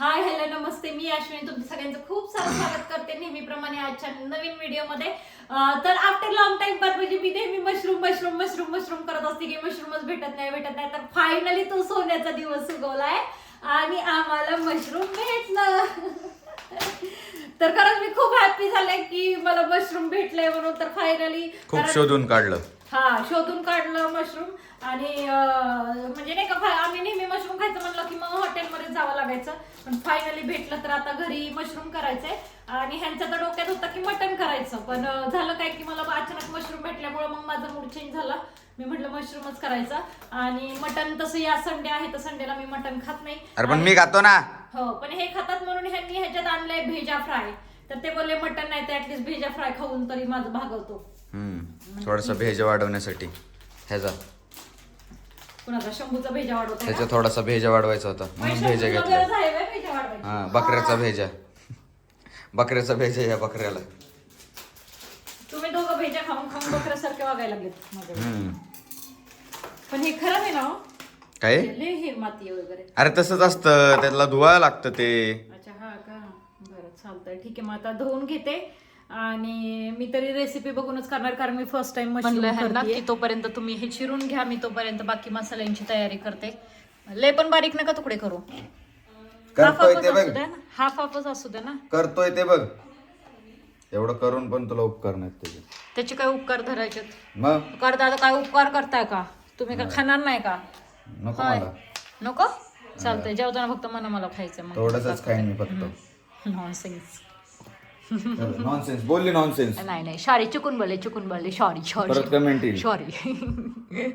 Hi hello नमस्ते. मी अश्विनी. तुमचं सगळ्यांचं खूप सारं स्वागत करते नेहमीप्रमाणे आजच्या नवीन व्हिडिओमध्ये. तर आफ्टर लॉंग टाइम बाद म्हणजे मी नेहमी मशरूम मशरूम मशरूम मशरूम करत असते की मशरूमच भेटत नाही भेटत नाही. तर फायनली तो सोन्याचा दिवस उगवलाय आणि आम्हाला मशरूम भेटलं. तर खरंच मी खूप हॅपी झाले की मला मशरूम भेटलंय म्हणून तर फायनली खूप शोधून काढलं. हा शोधून काढलं मशरूम आणि म्हणजे नाही का आम्ही नेहमी मशरूम खायचं म्हणलं की मग हॉटेलमध्ये जावं लागायचं. पण फायनली भेटलं तर आता घरी मशरूम करायचंय. आणि ह्यांच्या तर डोक्यात होतं की मटन करायचं. पण झालं काय की मला अचानक मशरूम भेटल्यामुळे मग माझा मूड चेंज झाला. मी म्हटलं मशरूमच करायचं. आणि मटन तसं या संडे आहे तर संडेला मी मटन खात नाही. अरे पण मी खातो ना. हो पण हे खातात म्हणून ह्यांनी ह्याच्यात आणलंय भेजा फ्राय. तर ते बोलले मटन नाही तर ऍटलीस्ट भेजा फ्राय खाऊन तरी माझं भागवतो. थोडासा भेजा वाढवण्यासाठी. ह्याचा. कुणाचा शंभूचा भेजा वाढवतो ह्याचा थोडासा भेजा वाढवायचा होता. म्हणून भेजा घेतला हा बकऱ्याचा भेजा. बकऱ्याचा भेजा या बकऱ्याला. तुम्ही दोघं भेजा खाऊन खाऊन बकऱ्यासारखे वागायला लागलेत माझ्याकडे. हम्म. पण हे खरं आहे ना हो? काय? लय हे माती वगैरे. अरे तसंच असतं. त्याला धुवायला लागतं ते. अच्छा हा का? बरं चालतंय. ठीक आहे मग आता धुवून घेते. आणि मी तरी रेसिपी बघूनच करणार कारण मी फर्स्ट टाइम म्हणलं की तोपर्यंत तुम्ही हे चिरून घ्या मी तोपर्यंत बाकी मसाल्यांची तयारी करते. लय पण बारीक नका तुकडे करू. हाफ करतोय हाफच ते असू बघ द्या ना. हाफ हाफच असू द्या ना. करतोय ते बघ. एवढं करून पण तुला उपकार नाहीत त्याचे. त्याचे काय उपकार धरायचे मग? करता आता काय उपकार करताय का? तुम्ही काय खाणार नाही का? नको. मला. नको? चालतंय जेवताना फक्त मला मला खायचं मग. थोडंसच खाईन मी फक्त. नॉनसेन्स. नॉनसेन्स बोलली नॉनसेन्स नाही नाही. सॉरी चुकून बोलले चुकून बोलले. सॉरी परत सॉरी कमेंट येईल. सॉरी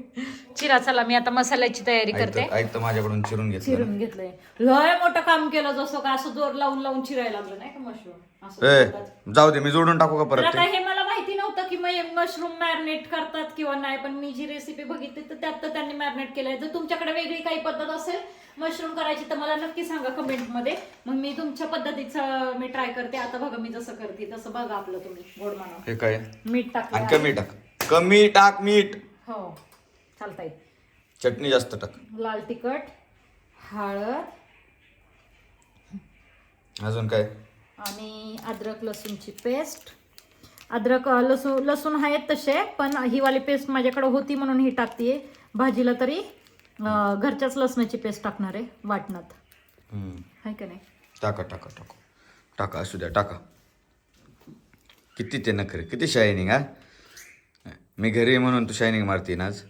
चिरा चला मी आता मसाल्याची तयारी करते. ऐकतं माझ्याकडून चिरून घेतलं चिरून घेतलंय. लय मोठं काम केलं जसं का असं जोर लावून लावून चिरायला लागलं नाही का मशरूम? ए. जाऊ दे मी जोडून टाकू का परत आता ते? हे मला माहिती नव्हतं की मग मशरूम मॅरिनेट करतात किंवा नाही पण मी जी रेसिपी बघितली तर त्यात तर त्यांनी मॅरिनेट केलंय. जर तुमच्याकडे वेगळी काही पद्धत असेल मशरूम करायची तर मला नक्की सांगा कमेंटमध्ये मग मी तुमच्या पद्धतीचं मी ट्राय करते. आता बघा मी जसं करते तसं बघा आपलं तुम्ही गोड हे काय? मीठ आणि टाकलं कमी टाक. कमी टाक मीठ. हो चालतंय. चटणी जास्त टाक. लाल तिखट हळद. अजून काय? आणि अद्रक लसूणची पेस्ट. अद्रक लसूण लसूण आहेत तसे पण ही वाली पेस्ट माझ्याकडे होती म्हणून ही टाकते भाजीला तरी घरच्याच लसणाची पेस्ट टाकणार आहे वाटणात. आहे का नाही? टाका टाका टाका. टाका असू द्या टाका. किती ते नखरे किती शायनिंग हा? मी घरी म्हणून तू शायनिंग मारते ना आज?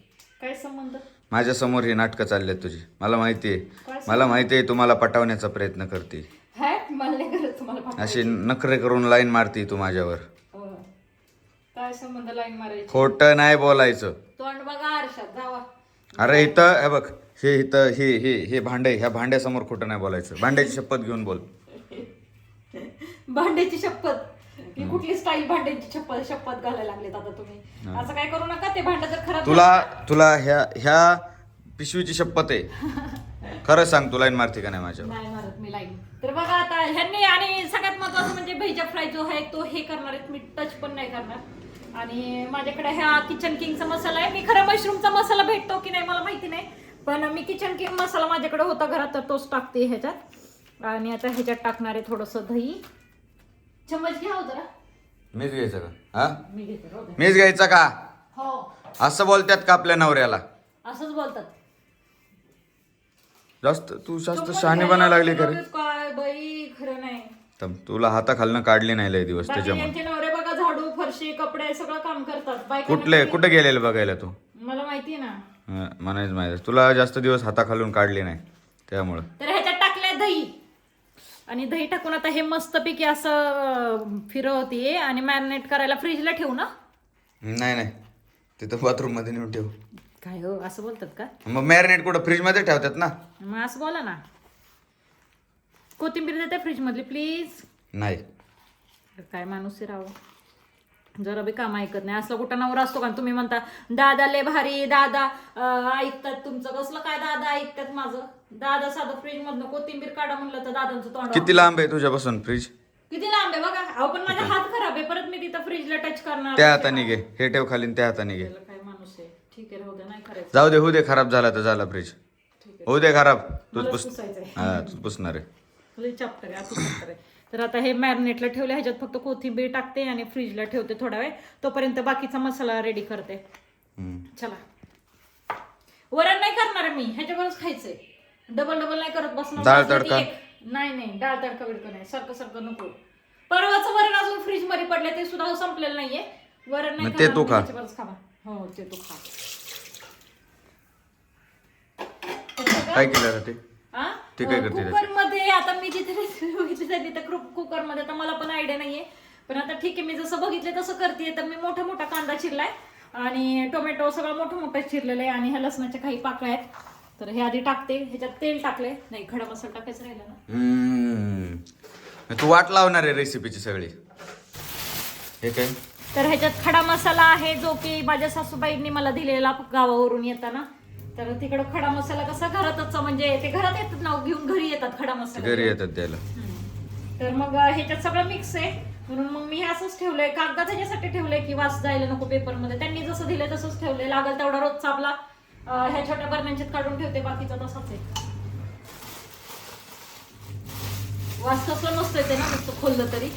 काय संबंध? माझ्यासमोर ही नाटकं चालली आहेत तुझी. मला माहिती आहे. मला माहिती आहे तुम्हाला पटवण्याचा प्रयत्न करते हॅट मला नाही करत तुम्हाला पाठवायचं. अशी नखरे करून लाईन मारते तू माझ्यावर. हो. काय संबंध लाईन मारायची? खोटं नाही बोलायचं. तोंड बघा आरशात जावा. अरे इथं हे बघ हे इथं हे हे हे भांडे ह्या भांड्यासमोर खोटं नाही बोलायचं. भांड्याची शपथ घेऊन बोल. भांड्याची शपथ. ही कुठली स्टाईल भांड्याची शपथ शपथ घालायला लागलेत आता तुम्ही? असं काय करू नका ते भांड जर खराब तुला तुला ह्या ह्या पिशवीची शपथ आहे. खरं सांग तू लाईन मारते का नाही माझ्यावर? नाही मारत मी लाईन तर बघा आता ह्यांनी आणि सगळ्यात महत्वाचं म्हणजे भेजा फ्राय जो आहे तो हे करणार आहेत मी टच पण नाही करणार. आणि माझ्याकडे ह्या किचन किंगचा मसाला आहे. मी खरं मशरूमचा मसाला भेटतो की नाही मला माहिती नाही. पण मी किचन किंग मसाला माझ्याकडे होता घरात तर तोच टाकते ह्याच्यात. आणि आता ह्याच्यात टाकणार आहे थोडंसं दही. चम्मच घ्या हो जरा. मीच घ्यायचं का? हा? मी घेते राहू दे. मीच घ्यायचं का? हो. असं बोलतात का आपल्या नवऱ्याला? असंच बोलतात. जास्त तू जास्त शहाणे बनायला लागली खरे लगेच काय बाई खरं नाही. तुला हाताखालनं काढली नाही लय दिवस बाकी त्याच्यामुळे. यांचे नवरे बघा झाडू फरशी कपडे सगळं काम करतात. कुठले कुठे गेलेले बघायला तू? मला माहिती ना. हं, म्हणायच माहिती तुला जास्त दिवस हाताखालून काढली नाही त्यामुळं. तर ह्याच्यात टाकलंय दही. आणि दही टाकून आता हे मस्तपैकी असं फिरवते आणि मॅरिनेट करायला फ्रीजला ठेवू ना? नाही नाही. तिथं बाथरूममध्ये नेऊन ठेव. काय हो असं बोलतात का? मग मॅरिनेट कुठं फ्रीजमध्ये ठेवतात ना? मग असं बोला ना. कोथिंबीर देते फ्रीज मधली प्लीज नाही काय माणूस आहे राव. जरा बी काम ऐकत नाही. असलं कुठं नवरा असतो का? तुम्ही म्हणता दादा लय भारी दादा. अं, ऐकतात तुमचं. कसलं काय दादा ऐकतात माझं? दादा साधं फ्रीज मधनं कोथिंबीर काढा म्हणलं तर दादांचं तोंड किती लांब आहे तुझ्यापासून फ्रीज किती लांब आहे बघा. अहो पण माझा हात खराब आहे. परत मी तिथं फ्रीजला टच करणार त्या हाताने घे. हे ठेव खाली आणि त्या हाताने घे. त्याला काय ठीक आहे राहू दे नाही करायचं. जाऊ दे होऊ दे खराब झाला तर झाला फ्रीज होऊ दे खराब. तूच मला पुस पुसायचंय. हा तूच पुसणार आहे. लई चॅप्टर आहे असं चॅप्टर आहे. तर आता हे मॅरिनेटला ठेवले ह्याच्यात फक्त कोथिंबीर टाकते आणि फ्रीजला ठेवते थोडा वेळ. तोपर्यंत बाकीचा मसाला रेडी करते. हम्म. चला. वरण नाही करणार मी ह्याच्यावरच खायचंय. डबल डबल नाही करत बसणार. डाळ बसलं ती तडका? एक. नाही नाही डाळ तडका बिडका नाही. सारखं सारखं नको. परवाचं वरण अजून फ्रीजमध्ये पडले ते सुद्धा संपलेलं नाहीये. वरण नाही मग ते खाणार, तू खा. ह्याच्यावरच हो ते तू खा. त्याचं काय केलं आता ते? हा? ते काय अं, करते कुकरमध्ये आता मी जिथे बघितली त्यांनी तर कुक- कुकरमध्ये तर मला पण आयडिया नाहीये. पण आता ठीक आहे मी जसं बघितले तसं करते. तर मी मोठा मोठा कांदा चिरलाय आणि टोमॅटो सगळं मोठं मोठं चिरलेलं आहे आणि ह्या लसणाच्या काही पाकळ्या आहेत. तर हे आधी टाकते. ह्याच्यात तेल टाकले नाही खडा मसाला टाकायचं राहिला ना. हम्म. तू वाट लावणार आहे रेसिपीची सगळी. हे काय? तर ह्याच्यात खडा मसाला आहे जो की माझ्या सासूबाईंनी मला दिलेला गावावरून येताना. तर तिकडं खडा मसाला कसा घरातच म्हणजे ते घरात येतात ना घेऊन घरी येतात खडा मसाला. घरी येतात द्यायला तर मग ह्याच्यात सगळं मिक्स आहे. म्हणून मग मी हे असंच ठेवलंय. कागदात ह्याच्यासाठी ठेवलंय की वास जायला नको पेपरमध्ये त्यांनी जसं दिलं तसंच ठेवलंय. लागल तेवढा रोजचा आपला अं, ह्या छोट्या बरण्यांच्यात काढून ठेवते. बाकीचा तसाच आहे. वास कसलं नसतंय ते ना नुसतं खोललं तरी.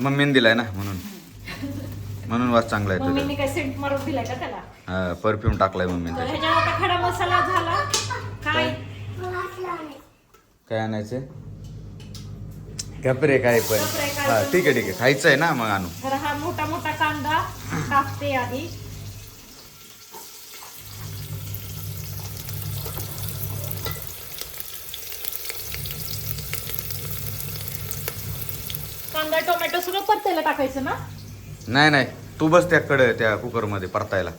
मम्मीने दिलाय ना म्हणून. म्हणून वास चांगला येतो मम्मीने काय सेंट मारून दिलाय का त्याला? हा परफ्यूम टाकलाय मम्मीने तर त्याच्यात. ह्याच्यावर आता खडा मसाला झाला. काय? काय आणायचंय? कपरे काय पण. कपरे काय हा पण. ठीक आहे ठीक आहे. खायचं आहे ना मग आणू. तर हा मोठा मोठा कांदा टाकते आधी. कांदा टोमॅटो सगळं परतायला टाकायचं ना? नाही नाही. तू बस त्याकडे त्या कुकरमध्ये परतायला.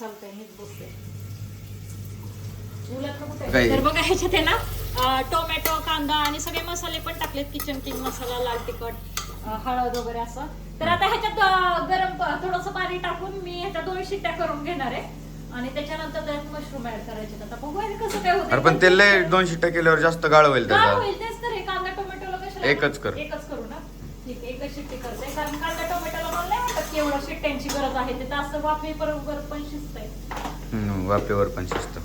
चालतंय मीच बसते. उलट नको ते. काय? तर बघा ह्याच्यात आहे ना अं, टोमॅटो कांदा आणि सगळे मसाले पण टाकलेत किचन किंग मसाला लाल तिखट अं, हळद वगैरे असं. तर आता ह्याच्यात अं, गरम थोडस पाणी टाकून मी ह्याच्या दोन शिट्ट्या करून घेणार आहे. आणि त्याच्यानंतर त्यात मशरूम ऍड करायचे आता बघूया हे कसं काय होतं अरे पण ते लय दोन शिट्ट्या केल्यावर जास्त गाळ होईल काय त्याचा होईल तेच तर हे कांदा टोमॅटोला कशाला एकच कर. एकच करू ना? ठीक आहे एकच शिट्टी करते. कारण कांदा टोमॅटोला मला नाही वाटत की एवढं शिट्ट्यांची गरज आहे ते जास्त वाफे बरोबर पण हम्म, वाफेवर पण शिस्त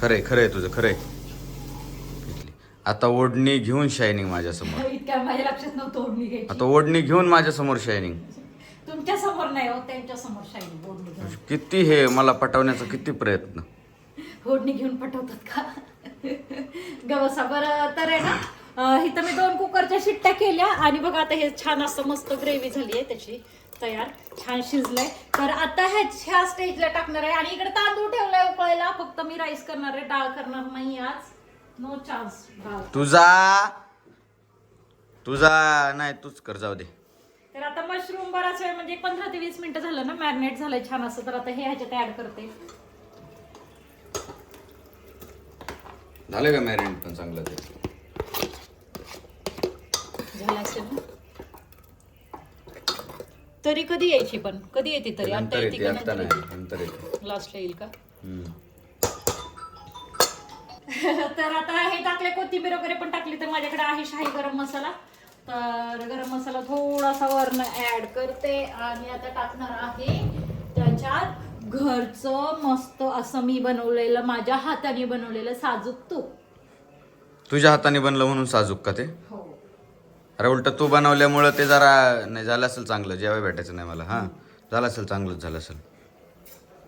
खरंय खरंय तुझं खरंय. आता ओढणी घेऊन शायनिंग माझ्यासमोर इतक्या माझ्या लक्षात नव्हतं ओढणी घ्यायची. आता ओढणी घेऊन माझ्यासमोर शायनिंग तुमच्यासमोर नाही हो त्यांच्यासमोर ओढणी किती हे मला पटवण्याचा किती प्रयत्न. ओढणी घेऊन पटवतात का? गवसा बरं तर आहे ना इथं मी दोन कुकरच्या शिट्ट्या केल्या आणि बघा आता हे छान असं मस्त ग्रेव्ही झाली आहे त्याची. तयार छान शिजलंय. तर आता ह्या ह्या स्टेजला टाकणार आहे. आणि इकडे तांदूळ ठेवलाय उकळायला. फक्त मी राईस करणार आहे डाळ करणार नाही आज. नो चान्स डाळ. तुझा तुझा नाही तूच कर जाऊ दे. तर आता मशरूम बराच वेळ म्हणजे पंधरा ते वीस मिनिटं झालं ना मॅरिनेट झालंय छान असं. तर आता हे ह्याच्यात ऍड करते. झालं का मॅरिनेट पण चांगलं ते? झालं असेल ना? तरी कधी यायची पण? कधी येते तरी? आता नंतर येते येते का आता नंतर नाही येते? नंतर येते. लास्टला येईल का? हम्म. तर आता हे टाकले कोथिंबीर वगैरे पण टाकली तर माझ्याकडे आहे शाही गरम मसाला. तर गरम मसाला थोडासा वरण ऍड करते आणि आता टाकणार आहे त्याच्यात घरचं मस्त असं मी बनवलेलं माझ्या हाताने बनवलेलं साजूक तूप. तुझ्या हाताने बनलं म्हणून साजूक का ते? हो. अरे उलट तू बनवल्यामुळं ते जरा नाही झालं असेल चांगलं. जेव्हा भेटायचं नाही मला हां. झालं असेल चांगलंच झालं असेल.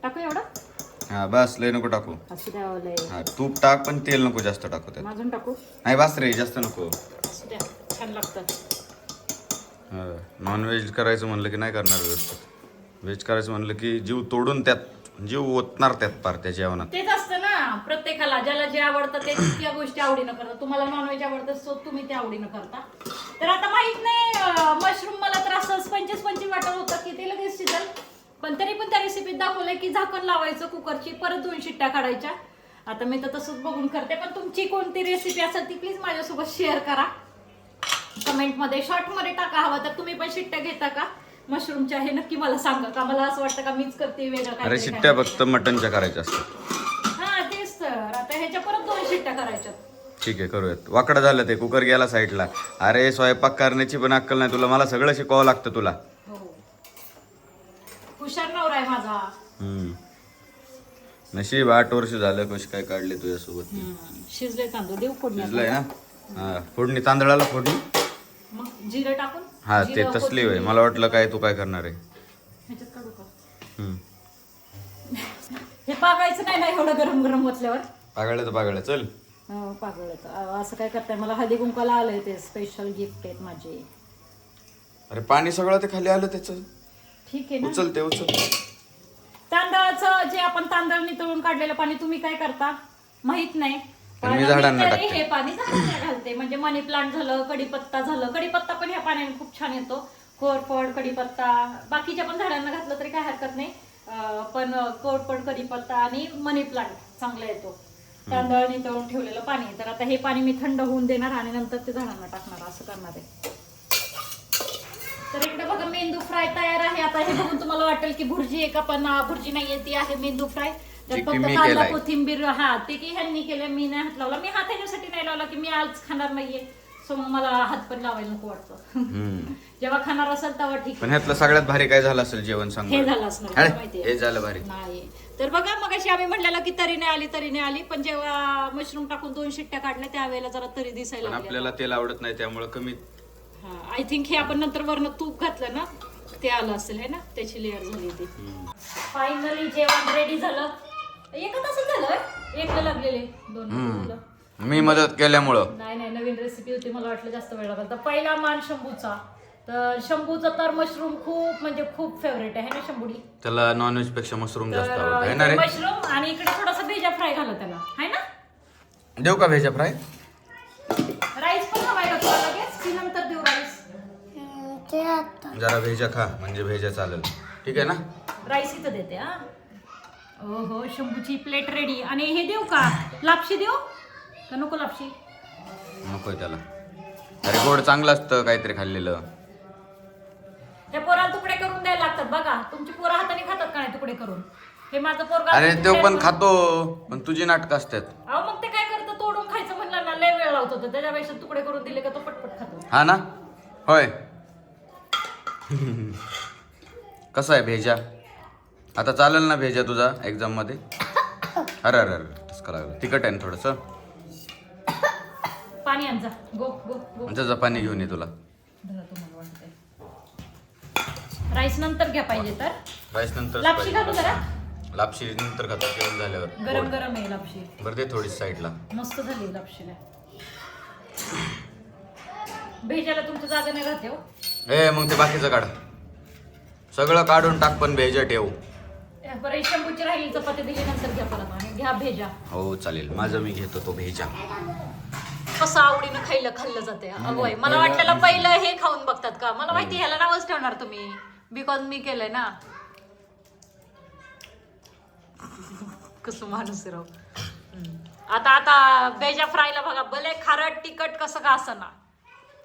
टाकू एवढं? हा बस लय नको टाकू. असू द्या लय. हा तूप टाक पण तेल नको जास्त टाकू त्यात. अजून टाकू? नाही बस रे जास्त नको. असू द्या छान लागतं. नॉन व्हेज करायचं म्हणलं की नाही करणार व्यवस्थित. व्हेज करायचं म्हणलं की जीव तोडून त्यात जीव ओतणार त्यात पार त्या जेवणात. तेच असतं ना प्रत्येकाला ज्याला जे आवडतं ते त्या गोष्टी आवडीनं करतात. तुम्हाला नॉनव्हेज आवडतं सो तुम्ही ते आवडीनं करता. तर आता माहीत नाही मशरूम मला तर असं पंचवीस पंचवीस वाटत होतं की ते लगेच शिजल. पण तरी पण त्या रेसिपीत दाखवलंय की झाकण लावायचं कुकरची परत दोन शिट्ट्या काढायच्या. आता मी तर तसंच बघून करते पण तुमची कोणती रेसिपी असेल ती प्लीज माझ्यासोबत शेअर करा. कमेंटमध्ये शॉर्टमध्ये टाका हवा तर तुम्ही पण शिट्ट्या घेता का? मशरूमच्या हे नक्की मला सांगा का मला असं वाटतं का मीच करते वेगळं अरे शिट्ट्या. फक्त मटनच्या करायच्या असतात. हा तेच तर. आता ह्याच्या परत दोन शिट्ट्या करायच्यात. ठीक आहे करूयात. वाकडं झालं ते कुकर गेला साईडला. अरे स्वयंपाक करण्याची पण अक्कल नाही तुला मला सगळं शिकावं लागतं तुला. हो. हुशार नवरा आहे माझा. हम्म. नशीब आठ वर्ष झालं कशी काय काढले तुझ्यासोबत शिजले तांदूळ देऊ फोडणी शिजलंय ना? हा, फोडणी तांदळाला फोडणी? मग जिरं टाकून? हा ते जिरं, तसली होय. कोथिंबीर. मला वाटलं काय तू काय करणार आहे. ह्याच्यात काढू का? हम्म. हे पाकायचं नाही ना एवढं गरम गरम ओतल्यावर? पागळलं तर पागळलं चल. असं काय करताय? मला हळदी कुंकाला आलंय ते स्पेशल गिफ्ट आहेत माझे. अरे पाणी सगळं ते खाली आलं त्याचं. ठीक आहे ना? उचल ते उचल. तांदळाचं जे आपण तांदळ नितळून काढलेलं पाणी तुम्ही काय करता? माहीत नाही. पण मी झाडांना तरी टाकते. हे पाणी झाडांना घालते. म्हणजे मनी प्लांट झालं कडीपत्ता झालं. कडीपत्ता पण ह्या पाण्याने खूप छान येतो. कोरफड कडीपत्ता बाकीच्या पण झाडांना घातलं तरी काय हरकत नाही. अं, पण कोरफड कडीपत्ता आणि मनी प्लांट चांगला येतो. तांदळ नितळून ठेवलेलं पाणी. तर आता हे पाणी मी थंड होऊन देणार आणि नंतर ते झाडांना टाकणार असं करणार आहे. तर इकडे बघा मेंदू फ्राय तयार आहे. आता हे बघून तुम्हाला वाटेल की भुर्जी आहे का पण भुर्जी नाहीये ती आहे मेंदू फ्राय. तर फक्त कांदा. कोथिंबीर हा ते की ह्यांनी केलं मी नाही हात लावला. मी हात ह्याच्यासाठी नाही लावला की मी आज खाणार नाहीये. सो मग मला हात पण लावायला नको वाटतं. जेव्हा खाणार असेल तेव्हा ठीक पण ह्यातलं सगळ्यात भारी काय झालं असेल जेवण सांग हे. झालं असणार माहितीये. हे झालं भारी. नाही. तर बघा मग अशी आम्ही म्हणलेलं की तरी नाही आली तरी नाही आली पण जेव्हा मशरूम टाकून दोन शिट्ट्या काढल्या त्यावेळेला जरा तरी दिसायला पण लागल्या. आपल्याला तेल आवडत नाही त्यामुळे कमी. आय थिंक हे आपण नंतर वरनं तूप घातलं ना ते आलं असेल है ना? त्याची लेअर झाली ती फायनली जेवण रेडी झालं. एका तासात झालं एकला लागलेले दोन झालं. मी मदत केल्यामुळं. नाही नाही नवीन रेसिपी होती मला वाटलं जास्त वेळ लागला. तर पहिला मान शंभूचा. तर शंभूचा तर मशरूम खूप म्हणजे खूप फेवरेट आहे ना शंभूडी? त्याला नॉनव्हेजपेक्षा मशरूम जास्त आवडत आहे ना रे? मशरूम आणि इकडे थोडासा भेजा फ्राय घाला त्याला है ना? देऊ का भेजा फ्राय राईस पण हवाय का तुला लगेच? की नंतर देऊ राईस जरा भेजा खा म्हणजे भेजा चालेल. ठीक आहे ना? राईस इथं देते हा. हो हो शंभूची प्लेट रेडी आणि हे देऊ का? लापशी देऊ? का नको लापशी? नको त्याला. अरे गोड चांगलं असतं काहीतरी खाल्लेलं. त्या पोराला तुकडे करून द्यायला लागतात बघा. तुमची पोरं हाताने खातात का नाही तुकडे करून? हे माझं पोरगा अरे तो पण खातो पण तुझी नाटकं असतात. अहो मग ते काय करतं? तोडून खायचं म्हणलं ना लय वेळ लावत होतं त्याच्यापेक्षा तुकडे करून दिले का तो पटपट खातो. हा ना? होय. कसा आहे भेजा? आता चालेल ना भेजा तुझा एक्झाममध्ये? अरे अरे अरे तसं करावं तिखट आहे ना थोडंसं? पाणी जा. गो गो गो. पाणी घेऊन ये तुला. धरा तुम्हाला. वाटतंय राईस नंतर घ्या पाहिजे तर. राईस नंतर लापशी घालू जरा. लापशी नंतर खातात जेवण झाल्यावर. गरम गरम आहे लापशी. बरं दे थोडी साईडला. मस्त झाली लापशीला भेजाला तुमच्या जागा नाही राहते हो. ए मग ते बाकीचं काढ. सगळं काढून टाक पण भेजा ठेव. बरं ही शंभूची राहिली चपाती दिली नंतर घ्या परत आणि घ्या भेजा. हो चालेल. माझं मी घेतो तो भेजा. कसं आवडीनं खाल्लं खाल्लं जाते अगोय मला वाटलेलं पहिलं हे खाऊन बघतात का? मला माहिती ह्याला नावच ठेवणार तुम्ही. बिकॉज मी केलंय ना. कसं माणूस राव. आता आता बेजा फ्रायला बघा भले खारट तिखट कसं का असं ना.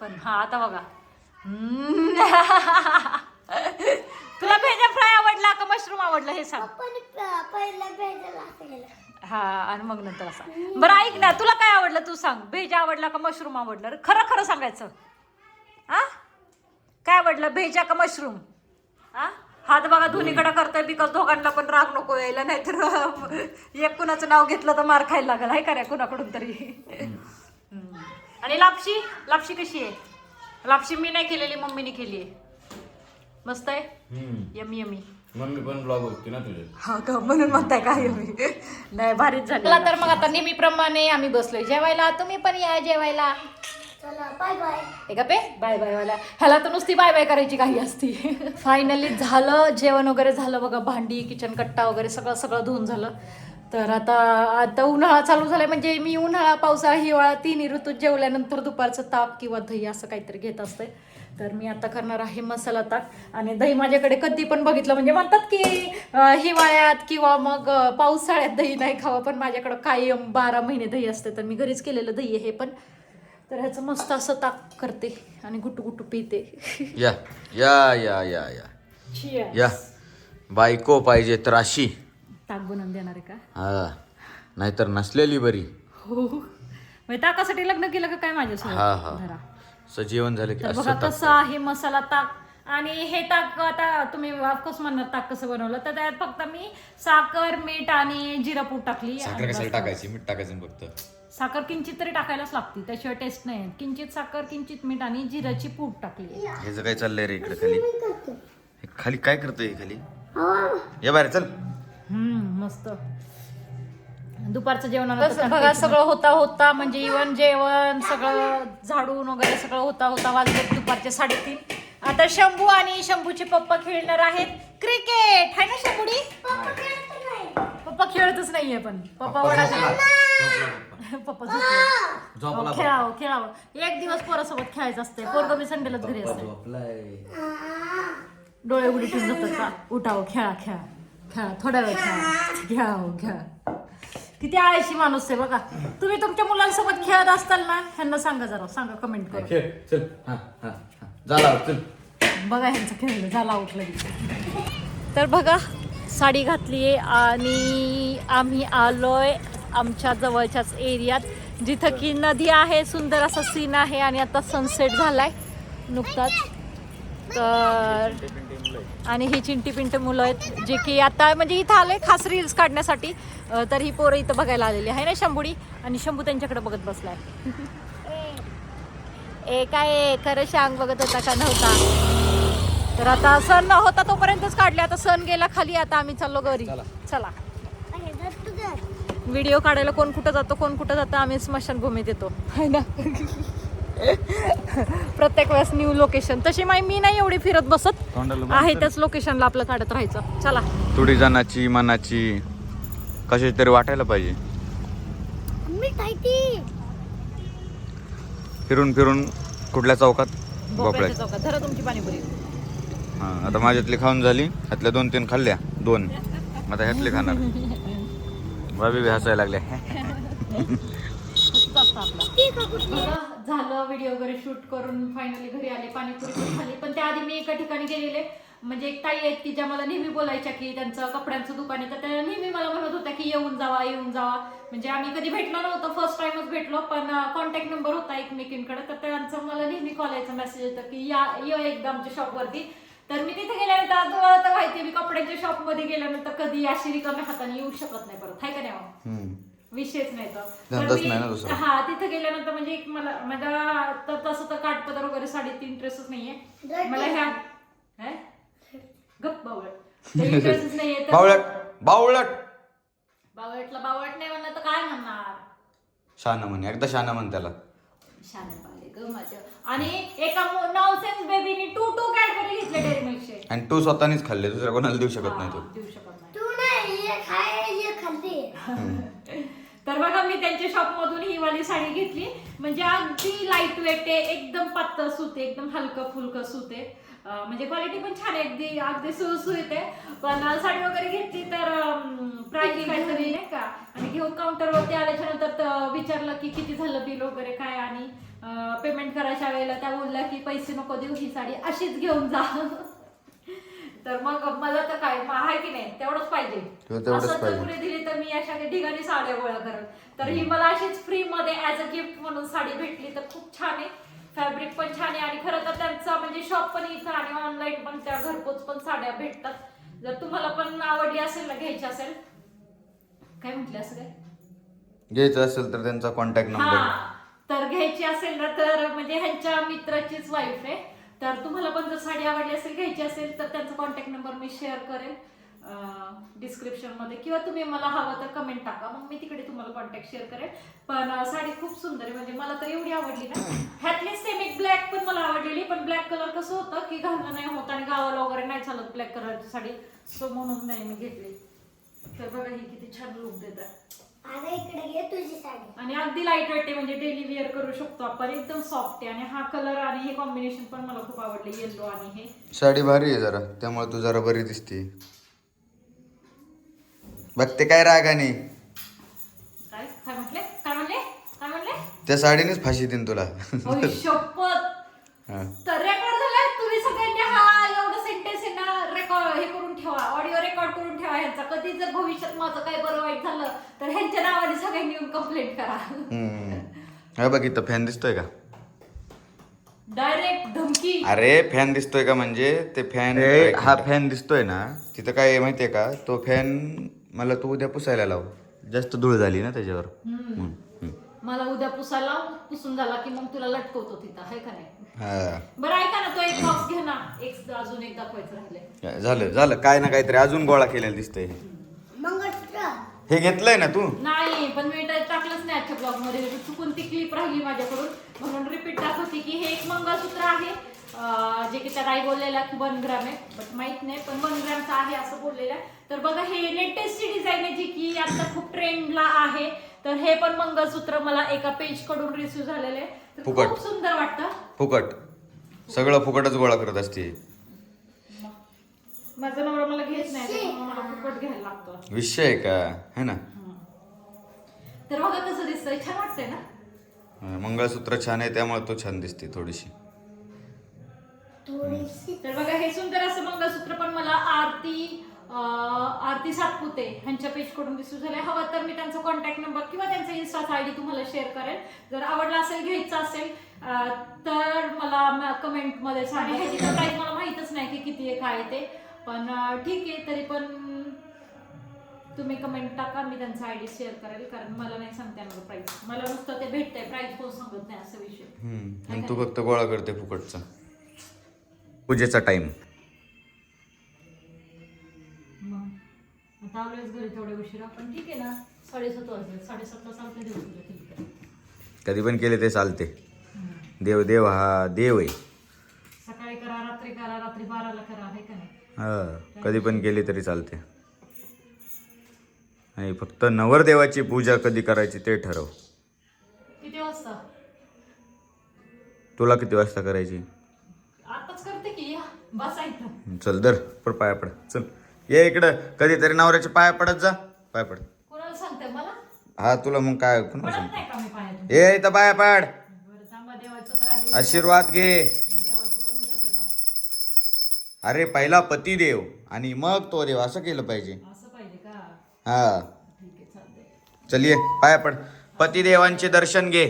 पण हा आता बघा. तुला भेजा फ्राय आवडला का मशरूम आवडला हे सांग. हा आणि मग नंतर असा. बरं ऐक ना तुला काय आवडलं तू सांग. भेजा आवडला का मशरूम आवडलं? खरं खरं सांगायचं. हा? काय आवडलं? भेजा का मशरूम? हात बघा दोन्हीकडे करतोय बिकॉज दोघांना पण राग नको यायला नाहीतर एक कुणाचं नाव घेतलं तर मार खायला लागेल. आहे का रे कुणाकडून तरी. आणि लापशी? लापशी कशी आहे? लापशी मी नाही केलेली मम्मीने केली आहे. मस्त आहे? Yummy yummy. मम्मी पण ब्लॉग होती ना तुझे. हा का? म्हणून म्हणताय काय मी नाही भारीच झालं. तर मग आता नेहमीप्रमाणे आम्ही बसलोय. जेवायला तुम्ही पण या जेवायला. बाय का पे? बाय बाय वाला. ह्याला तर नुसती बाय बाय करायची काही असती. फायनली झालं जेवण वगैरे झालं बघा भांडी किचन कट्टा वगैरे सगळं सगळं धुवून झालं. तर आता आता उन्हाळा चालू झालाय म्हणजे मी उन्हाळा पावसाळा हिवाळा तिन्ही ऋतूत जेवल्यानंतर दुपारचं ताप किंवा दही असं काहीतरी घेत असते. तर मी आता करणार आहे मसाला ताक. आणि दही माझ्याकडे कधी पण बघितलं म्हणजे म्हणतात की हिवाळ्यात किंवा मग पावसाळ्यात दही नाही खावं पण माझ्याकडं कायम बारा महिने दही असते. तर मी घरीच केलेलं दही आहे हे पण. तर ह्याचं मस्त असं ताक करते आणि गुट्टू गुट्टू पिते. या या या या या. या. बायको पाहिजे तर अशी. ताक बनवून देणार आहे का? हा. नाहीतर नसलेली बरी. हो. म्हणजे ताकासाठी लग्न केलं का काय माझ्यासोबत? हा हा. धरा. असं जेवण झालं की तर असं बघा ताक. कसं आहे मसाला ताक. आणि हे ताक आता तुम्ही ऑफकोर्स म्हणणार ताक कसं बनवलं. तर त्यात फक्त मी साखर मीठ आणि जिरा पूड टाकली. साखर कशाला टाकायची? मीठ टाकायचं फक्त. साखर किंचित तरी टाकायलाच लागते त्याशिवाय टेस्ट नाही येत. किंचित साखर किंचित मीठ आणि जिराची पूड टाकली. हे जे काय चाललंय रे इकडे खाली. हे खाली काय करतोय हे खाली? ये बाहेर चल. हम्म मस्त. दुपारचं जेवण बघा सगळं होता होता म्हणजे इवन जेवण सगळं झाडून वगैरे सगळं होता होता वाजले दुपारचे साडेतीन. आता शंभू आणि शंभूचे पप्पा खेळणार आहेत. क्रिकेट आहे ना शंभूडी? पप्पा खेळतच नाहीये पण. पप्पा वडाच्या पप्पा झोपले. हो, खेळावं खेळावं. एक दिवस पोरासोबत खेळायचं असतंय. पोरग मी संडेलाच घरी असते डोळे उघडी ठेवून झोपतात का? उठावं खेळा खेळा. खेळा थोडा वेळ खेळा. खेळावं खेळा किती आळशी माणूस आहे बघा. तुम्ही तुमच्या मुलांसोबत खेळत असताल ना ह्यांना सांगा जरा. सांगा कमेंट करून खेळ चल. हा हा. झाला चल बघा ह्यांचं खेळलं झाला उठलं तर बघा साडी घातली आहे आणि आम्ही आलोय आमच्या जवळच्याच एरियात जिथं की नदी आहे सुंदर असा सीन आहे आणि आता सनसेट झालाय नुकताच. तर आणि ही चिंटी पिंट मुलं आहेत जे की आता म्हणजे इथं आले खास रील्स काढण्यासाठी. तर ही पोरं इथं बघायला आलेली आहे ना शंभुडी? आणि शंभू त्यांच्याकडे बघत बसलाय. ए काय? खरं शांग बघत होता का नव्हता? तर आता सण होता तोपर्यंतच काढले. आता सण गेला खाली आता आम्ही चाललो घरी. चला. व्हिडिओ काढायला कोण कुठं जातो कोण कुठं जातं आम्ही स्मशानभूमीत येतो. है ना? प्रत्येक वेळेस न्यू लोकेशन तशी माही मी नाही एवढी फिरत बसत. आहे त्याच लोकेशनला आपलं काढत राहायचं. चला. थोडी जणाची मनाची कशाची तरी वाटायला पाहिजे. फिरून फिरून कुठल्या चौकात भोपळ्याच्या भोपळ्या चौकात. धरा तुमची पाणीपुरी. हा आता माझ्यातली खाऊन झाली. ह्यातल्या दोन तीन खाल्ल्या. दोन. आता ह्यातली खाणार. भाभी बी हसायला लागल्या. मस्त असतं आपलं. झालं व्हिडिओ वगैरे शूट करून फायनली घरी आले पाणीपुरी पण खाल्ली पण त्याआधी मी एका ठिकाणी गेलेले. म्हणजे एक ताई आहेत की ज्या मला नेहमी बोलायच्या की त्यांचं कपड्यांचं दुकान आहे तर त्या नेहमी मला म्हणत होत्या की येऊन जावा येऊन जावा म्हणजे आम्ही कधी भेटलो नव्हतो फर्स्ट टाइमच भेटलो पण कॉन्टॅक्ट नंबर होता एकमेकींकडे तर त्यांचं मला नेहमी कॉल यायचा मेसेज येतं की या ये एकदा आमच्या शॉपवरती तर मी तिथे गेल्यानंतर तुम्हाला तर माहिती मी कपड्यांच्या शॉपमध्ये गेल्यानंतर कधी अशी रिकाम्या हाताने येऊ शकत नाही परत हाय का नाही. विषयच नाही तर. हा तिथे गेल्यानंतर म्हणजे एक मला माझा तर तसं तर काठपदर वगैरे साडेतीन इंटरेस्टच नाहीये मला ह्या हे? गप बावळट. इंटरेस्टच नाहीये तर बावळट बावळट. बावळटला बावळट नाही म्हणलं तर काय म्हणणार? शान म्हणे एकदा शान म्हण त्याला. शाने पाहिले ग माझ्या. आणि एका नॉनसेन्स बेबीनी टू टू कॅडबरी घेतले डेअरी आणि तू स्वतःनीच खाल्ले दुसऱ्या कोणाला देऊ शकत नाही तू. देऊ शकत नाही. तू नाही ये खाय ये खाल्ली. तर बघा मी त्यांच्या शॉप मधून ही वाली साडी घेतली. म्हणजे अगदी लाइट वेट आहे एकदम पातळ सूत आहे एकदम हलकं फुलकं सूत म्हणजे क्वालिटी पण छान आहे. अगदी अगदी आहे. पण साडी वगैरे घेतली तर प्राईस काहीतरी नाही का? आणि घेऊन काउंटरवरती आल्याच्यानंतर विचारलं की किती झालं बिल वगैरे काय आणि पेमेंट करायच्या वेळेला त्या बोलल्या की पैसे नको देऊ ही साडी अशीच घेऊन जा. तर मग मला तर काय आहे की नाही तेवढंच पाहिजे. हो, असं जर. कुणी दिली तर मी अशा ठिकाणी साड्या गोळा करत. तर ही मला अशीच फ्री मध्ये ऍज अ गिफ्ट म्हणून साडी भेटली तर खूप छान आहे. फॅब्रिक पण छान आहे आणि खरं तर त्यांचा म्हणजे शॉप पण इथं आणि ऑनलाईन पण त्या घरपोच पण साड्या भेटतात. जर तुम्हाला पण आवडली असेल ना घ्यायची असेल. काय म्हटलं असं काय? घ्यायचं असेल तर त्यांचा कॉन्टॅक्ट नंबर हा तर घ्यायची असेल ना तर म्हणजे ह्यांच्या मित्राचीच वाईफ आहे. तर तुम्हाला पण जर साडी आवडली असेल घ्यायची असेल तर त्यांचा कॉन्टॅक्ट नंबर मी शेअर करेन. डिस्क्रिप्शनमध्ये. किंवा तुम्ही मला हवं तर कमेंट टाका. मग मी तिकडे तुम्हाला कॉन्टॅक्ट शेअर करेन. पण साडी खूप सुंदर आहे. म्हणजे मला तर एवढी आवडली ना. ह्यातली सेम एक ब्लॅक पण मला आवडलेली. पण ब्लॅक कलर कसं होतं की घालणं नाही होत आणि गावाला वगैरे नाही चालत ब्लॅक कलरची साडी. सो म्हणून नाही मी घेतली. तर बघा ही किती छान लुक देतात अरे इकडे घे तुझी साडी. आणि अगदी लाइट वेट आहे म्हणजे डेली वेअर करू शकतो आपण. एकदम सॉफ्ट आहे. आणि हा कलर आणि हे कॉम्बिनेशन पण मला खूप आवडले. येलो आणि हे. साडी भारी आहे जरा. त्यामुळे तू जरा बरी दिसते. बघते काय रागाने काय काय म्हटले? काय म्हणले? काय म्हणले? त्या साडीनेच फाशी देईन तुला. होय, शपथ. हा. तर रेकॉर्ड झालाय? तुम्ही सगळ्यांनी हा एवढं सेंटेन्स आहे ना रेकॉर्ड हे करून ठेवा. ऑडिओ रेकॉर्ड करून ठेवा ह्यांचा. कधी जर भविष्यात माझं काय बरं वाईट झालं तर ह्यांच्या नावाने सगळ्यांनी येऊन कंप्लेंट करा. हम्म. हा बघ इथं फॅन दिसतोय का? डायरेक्ट धमकी. अरे फॅन दिसतोय का म्हणजे? ते फॅन हा फॅन दिसतोय ना. तिथं काय आहे माहितीये का? तो फॅन मला तू उद्या पुसायला लाव. जास्त धूळ झाली ना त्याच्यावर. हम्म. हम्म, हम्म. मला उद्या पुसायला पुसून झाला की मग तुला लटकवतो तिथं आहे का नाही? हा. बरं ऐका ना तो एक बॉक्स घे ना. एक अजून एक दाखवायचं राहिले झालं झालं. काय ना काहीतरी अजून गोळा केलेला दिसतंय हे. मंगळसूत्र. हे घेतलंय ना तू? नाही पण मी ते टाकलंच नाही आजच्या ब्लॉगमध्ये. चुकून ती क्लिप राहिली माझ्याकडून. म्हणून रिपीट दाखवते की हे एक मंगळसूत्र आहे. जे की त्या ताई बोललेला की वन ग्राम आहे. बट माहीत नाही पण वन ग्रामचं आहे असं बोललेलं आहे. तर बघा हे लेटेस्टची डिझाईन आहे जी की आता खूप ट्रेंडला आहे. तर हे पण मंगळसूत्र मला एका पेजकडून रिसिव्ह झालेलं आहे. तर फुकट. खूप सुंदर वाटतं. फुकट. सगळं फुकटच गोळा करत असते. माझा नवरा मला घेत नाही मला फुकट घ्यायला लागतो. विषय आहे का? है ना? तर बघा कसं दिसतंय. छान वाटतंय ना? मंगळसूत्र छान आहे त्यामुळे तो छान दिसते थोडीशी. थोडीशी तर बघा हे सुंदर असं मंगळसूत्र पण मला आरती आरती सातपुते ह्यांच्या पेजकडून दिसून झाले हवं तर मी त्यांचा कॉन्टॅक्ट नंबर किंवा त्यांचा इन्स्टाचा आयडी तुम्हाला शेअर करेल जर आवडला असेल घ्यायचं असेल तर मला कमेंटमध्ये सांगा. ह्याची प्राईस मला माहितच नाही की किती आहे काय आहे ते. पण ठीक आहे तरी पण तुम्ही कमेंट टाका. मी त्यांचा आयडी शेअर करेल कारण मला नाही सांगता येणार प्राईस मला नुसतं ते भेटतंय प्राईस कोण सांगत नाही असं विषय. तू फक्त गोळा करते फुकटचा. पूजेचा टाइम मग आता आलोयच घरी तेवढ्या उशिरा. पण ठीक आहे ना साडेसात वाजले. साडेसातला चालते देऊ तुझ्या केली तर. कधी पण केले ते चालते. देव देव हा देव आहे. सकाळी करा रात्री करा रात्री बाराला करा आहे का नाही? हा कधी पण केली तरी चालते. नाही फक्त नवरदेवाची पूजा कधी करायची ते ठरव. किती वाजता? तुला किती वाजता करायची आताच करते की या बसायचं चल दर पड पाया पड. चल. ये इकडं. कधीतरी नवऱ्याच्या पाया पडत जा. पाय पड. कोणाला सांगते मला? हा तुला मग काय कुणाला पडत सांग नाही का मी पायातून ये इथं पाया पड. बरं थांबा देवाचं तर आधी आशीर्वाद घे. देवाचं तर उद्या पहिला. अरे पहिला पती देव आणि मग तो देव असं केलं पाहिजे. असं पाहिजे का? हा. ठीक आहे चालतंय. चलिये पाया पड. पतिदेवांचे दर्शन घे.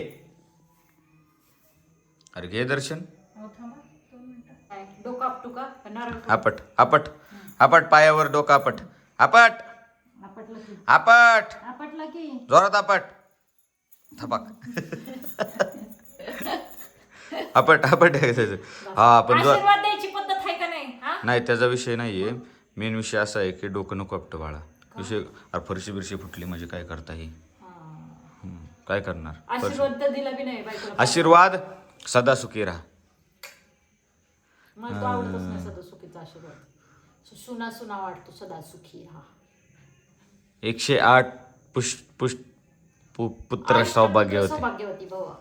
अरे घे दर्शन अहो, थांबा दोन मिनिटं काय, डोकं आपटू आपट आपट पायावर डोकं आपट. आपट! आपट! जोरात आपट. थपाक आपट आपट. हा आपण जोर नाही? नाही त्याचा विषय नाहीये. मेन विषय असा आहे की डोकं नको आपटं बाळा. विषय अरे फरशी बिरशी फुटली म्हणजे काय करता येईल काय करणार? आशीर्वाद सदा सुखी राहा. मला तो आवडतच नाही सदा सुखीचा आशीर्वाद सुना सुना वाटतो सदा सुखी हा. एकशे आठ पुष पुष पु- पुत्र सौभाग्यवती सौभाग्यवती बाबा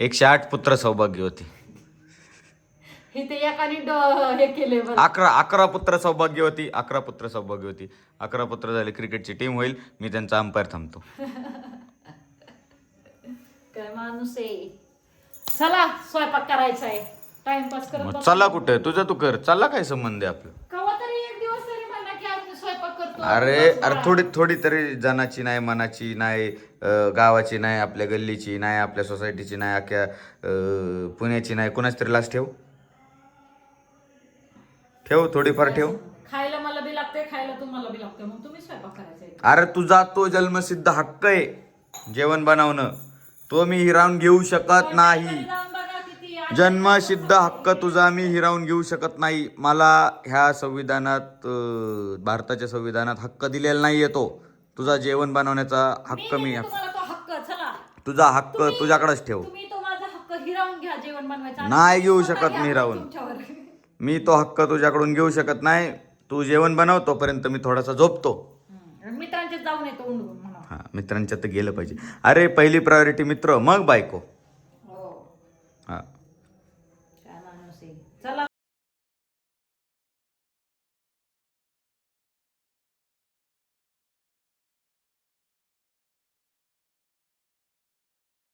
एकशे आठ पुत्र सौभाग्यवती हे ते एकाने ड- हे केले बरं. अकरा अकरा पुत्र सौभाग्यवती अकरा पुत्र सौभाग्यवती अकरा पुत्र झाले क्रिकेटची टीम होईल मी त्यांचा अंपायर थांबतो. काय माणूस आहे. चला स्वयंपाक करायचा आहे. टाइमपास करत मग बस. चला कुठे? तुझं तू कर. चला काय संबंध आहे आपलं? कवा तरी एक दिवस तरी म्हणा की आज मी स्वयंपाक करतो. अरे अरे. थोडी थोडी तरी जनाची नाही मनाची नाही अं, गावाची नाही आपल्या गल्लीची नाही आपल्या सोसायटीची नाही अख्ख्या अं, पुण्याची नाही. कुणाच तरी लाच ठेव. ठेव थोडीफार ठेव. खायला मला बी लागतंय खायला तुम्हाला बी लागतंय. मग तुम्ही स्वयंपाक करायचा आहे अरे तुझा तो जन्मसिद्ध हक्क आहे जेवण बनवणं. तो मी हिरावून घेऊ शकत नाही जाऊन बघा किती आज- जन्मसिद्ध हक्क तुझा मी हिरावून घेऊ शकत नाही. मला ह्या संविधानात भारताच्या संविधानात हक्क दिलेला नाहीये तो. तुझा जेवण बनवण्याचा हक्क मी हक्क तुझा हक्क तुझ्याकडेच ठेव. नाही घेऊ शकत मी हिरावून. मी तो हक्क तुझ्याकडून घेऊ शकत नाही. तू जेवण बनव तोपर्यंत मी थोडासा झोपतो. हम्म. मित्रांचे जाऊन येतो हा मित्रांच्या तर गेलं पाहिजे. अरे पहिली प्रायोरिटी मित्र मग बायको.